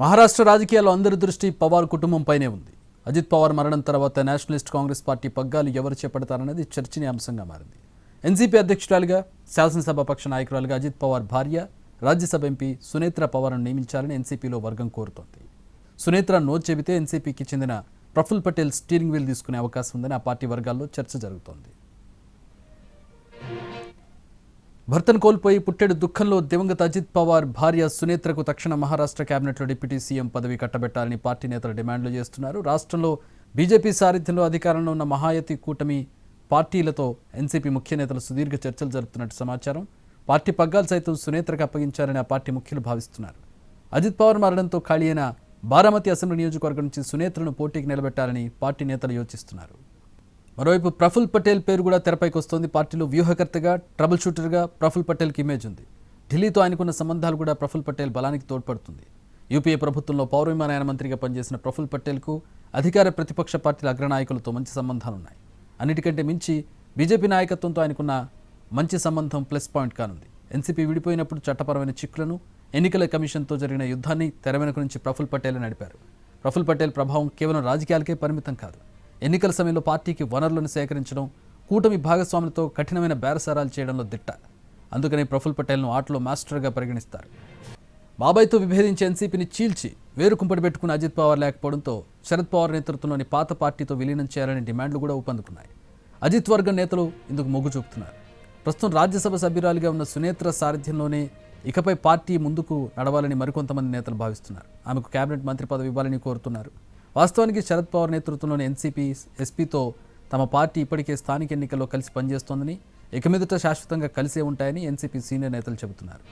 మహారాష్ట్ర రాజకీయాల్లో అందరి దృష్టి పవార్ కుటుంబంపైనే ఉంది. అజిత్ పవార్ మరణం తర్వాత నేషనలిస్ట్ కాంగ్రెస్ పార్టీ పగ్గాలు ఎవరు చేపడతారన్నది చర్చనీయాంశంగా మారింది. ఎన్సీపీ అధ్యక్షురాలుగా శాసనసభ పక్ష నాయకురాలుగా అజిత్ పవార్ భార్య రాజ్యసభ ఎంపీ సునేత్ర పవార్ను నియమించాలని ఎన్సీపీలో వర్గం కోరుతోంది. సునేత్ర నో చెబితే ఎన్సీపీకి చెందిన ప్రఫుల్ పటేల్ స్టీరింగ్ వీల్ తీసుకునే అవకాశం ఉందని ఆ పార్టీ వర్గాల్లో చర్చ జరుగుతోంది. భర్తను కోల్పోయి పుట్టెడు దుఃఖంలో దివంగత అజిత్ పవార్ భార్య సునేత్రకు తక్షణ మహారాష్ట్ర కేబినెట్లో డిప్యూటీ సీఎం పదవి కట్టబెట్టాలని పార్టీ నేతలు డిమాండ్లు చేస్తున్నారు. రాష్ట్రంలో బీజేపీ సారథ్యంలో అధికారంలో ఉన్న మహాయతి కూటమి పార్టీలతో ఎన్సీపీ ముఖ్య నేతలు సుదీర్ఘ చర్చలు జరుపుతున్నట్టు సమాచారం. పార్టీ పగ్గాలు సైతం సునేత్రకు అప్పగించారని ఆ పార్టీ ముఖ్యులు భావిస్తున్నారు. అజిత్ పవార్ మరణంతో ఖాళీ అయిన బారామతి అసెంబ్లీ నియోజకవర్గం నుంచి సునేత్రను పోటీకి నిలబెట్టాలని పార్టీ నేతలు యోచిస్తున్నారు. మరోవైపు ప్రఫుల్ పటేల్ పేరు కూడా తెరపైకి వస్తోంది. పార్టీలో వ్యూహకర్తగా ట్రబుల్ షూటర్గా ప్రఫుల్ పటేల్కి ఇమేజ్ ఉంది. ఢిల్లీతో ఆయనకున్న సంబంధాలు కూడా ప్రఫుల్ పటేల్ బలానికి తోడ్పడుతుంది. యూపీఏ ప్రభుత్వంలో పౌర విమానయాన మంత్రిగా పనిచేసిన ప్రఫుల్ పటేల్కు అధికార ప్రతిపక్ష పార్టీల అగ్రనాయకులతో మంచి సంబంధాలున్నాయి. అన్నిటికంటే మించి బీజేపీ నాయకత్వంతో ఆయనకున్న మంచి సంబంధం ప్లస్ పాయింట్ కానుంది. ఎన్సీపీ విడిపోయినప్పుడు చట్టపరమైన చిక్కులను ఎన్నికల కమిషన్తో జరిగిన యుద్ధాన్ని తెర వెనుక నుంచి ప్రఫుల్ పటేల్ నడిపారు. ప్రఫుల్ పటేల్ ప్రభావం కేవలం రాజకీయాలకే పరిమితం కాదు. ఎన్నికల సమయంలో పార్టీకి వనరులను సేకరించడం కూటమి భాగస్వాములతో కఠినమైన బేరసారాలు చేయడంలో దిట్ట. అందుకనే ప్రఫుల్ పటేల్ను ఆటలో మాస్టర్గా పరిగణిస్తారు. బాబాయ్తో విభేదించి ఎన్సీపీని చీల్చి వేరు కుంపటి పెట్టుకున్న అజిత్ పవార్ లేకపోవడంతో శరద్ పవార్ నేతృత్వంలోని పాత పార్టీతో విలీనం చేయాలనే డిమాండ్లు కూడా ఊపందుకున్నాయి. అజిత్ వర్గం నేతలు ఇందుకు మొగ్గు చూపుతున్నారు. ప్రస్తుతం రాజ్యసభ సభ్యురాలిగా ఉన్న సునేత్ర సారథ్యంలోనే ఇకపై పార్టీ ముందుకు నడవాలని మరికొంతమంది నేతలు భావిస్తున్నారు. ఆమెకు కేబినెట్ మంత్రి పదవి ఇవ్వాలని కోరుతున్నారు. వాస్తవానికి శరద్ పవార్ నేతృత్వంలోని ఎన్సీపీ ఎస్పీతో తమ పార్టీ ఇప్పటికే స్థానిక ఎన్నికల్లో కలిసి పనిచేస్తోందని ఇక మీదట శాశ్వతంగా కలిసే ఉంటాయని ఎన్సీపీ సీనియర్ నేతలు చెబుతున్నారు.